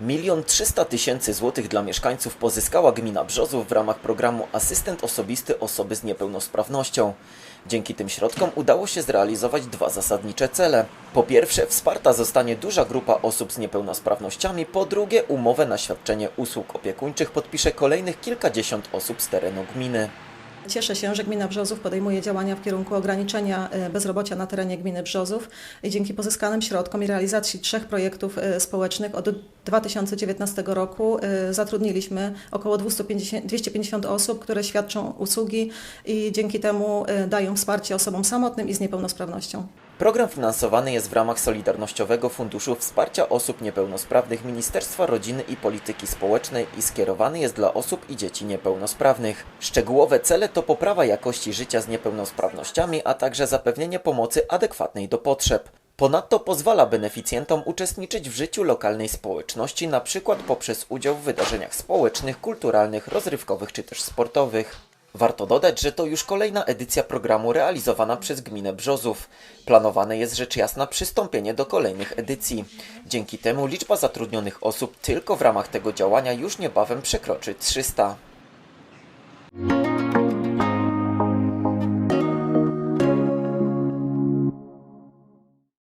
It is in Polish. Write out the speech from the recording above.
milion 300 tysięcy złotych dla mieszkańców pozyskała gmina Brzozów w ramach programu Asystent Osobisty Osoby z Niepełnosprawnością. Dzięki tym środkom udało się zrealizować dwa zasadnicze cele. Po pierwsze, wsparta zostanie duża grupa osób z niepełnosprawnościami, po drugie, umowę na świadczenie usług opiekuńczych podpisze kolejnych kilkadziesiąt osób z terenu gminy. Cieszę się, że gmina Brzozów podejmuje działania w kierunku ograniczenia e, bezrobocia na terenie gminy Brzozów i dzięki pozyskanym środkom i realizacji trzech projektów e, społecznych od 2019 roku e, zatrudniliśmy około 250, 250 osób, które świadczą usługi i dzięki temu dają wsparcie osobom samotnym i z niepełnosprawnością. Program finansowany jest w ramach Solidarnościowego Funduszu Wsparcia Osób Niepełnosprawnych Ministerstwa Rodziny i Polityki Społecznej i skierowany jest dla osób i dzieci niepełnosprawnych. Szczegółowe cele to poprawa jakości życia z niepełnosprawnościami, a także zapewnienie pomocy adekwatnej do potrzeb. Ponadto pozwala beneficjentom uczestniczyć w życiu lokalnej społeczności, przykład poprzez udział w wydarzeniach społecznych, kulturalnych, rozrywkowych czy też sportowych. Warto dodać, że to już kolejna edycja programu realizowana przez gminę Brzozów. Planowane jest rzecz jasna przystąpienie do kolejnych edycji. Dzięki temu liczba zatrudnionych osób tylko w ramach tego działania już niebawem przekroczy 300.